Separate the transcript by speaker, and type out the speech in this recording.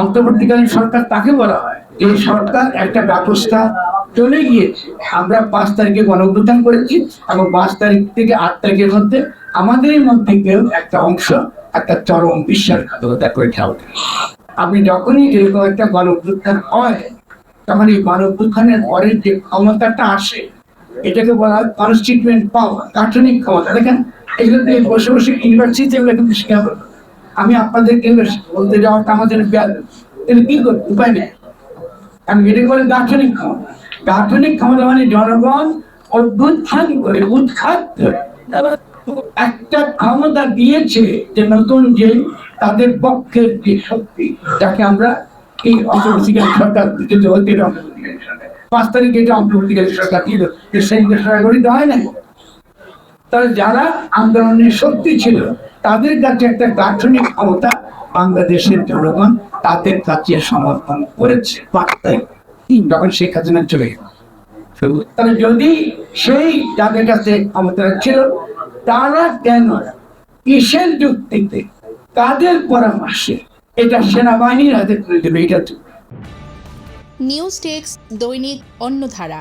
Speaker 1: অন্তর্বর্তীকালীন সরকার তাকে বলা হয়। এই সরকার একটা ব্যবস্থা চলে গিয়েছে। আমরা পাঁচ তারিখে গণঅভ্যুত্থান করেছি এবং পাঁচ তারিখ থেকে আট তারিখের মধ্যে আমাদের মধ্যে কেউ একটা অংশ, একটা চরম বিশ্বাসঘাতকতা করে খেয়াল আপনি যখনই এরকম একটা গণঅভ্যুত্থান হয়, তখন এই গণঅভ্যুত্থানের পরের যে ক্ষমতাটা আসে, এটাকে বলা হয় কনস্টিটুয়েন্ট পাওয়ার গাঠনিক ক্ষমতা। দেখেন, এগুলো বসে বসে ইউনিভার্সিটি এগুলো কিন্তু শেখা হলো আমি আপনাদেরকে বলতে যাওয়াটা আমাদের ব্যাল কিন্তু কি করতে উপায় নেই। আমি এটাকে বলে গাঠনিক ক্ষমতা গাঠনিক ক্ষমতা মানে জনগণ অভ্যুত্থান করে উৎখাত। একটা ক্ষমতা দিয়েছে যে নতুন যে তাদের পক্ষের যে শক্তি, যাকে আমরা এই অন্তর্বর্তীকালীন সরকার অন্তর্বর্তীকালীন সরকার পাঁচ তারিখে যে অন্তর্বর্তীকালীন সরকার যে সেই সরকার গঠিত হয় না তারা যারা আন্দোলনের শক্তি ছিল, তাদের কাছে একটা গাঠনিক ক্ষমতা বাংলাদেশের জনগণ তাদের কাছে সমর্পণ করেছে। যখন শেখ হাসিনা চলে গেল। তাহলে যদি সেই যাদের কাছে ক্ষমতা ছিল, তারা কেন কিসের যুক্তিতে কাদের পরামর্শে এটা সেনাবাহিনীর হাতে তুলে দেবে? এটা
Speaker 2: নিউজ টেক্স দৈনিক অন্যধারা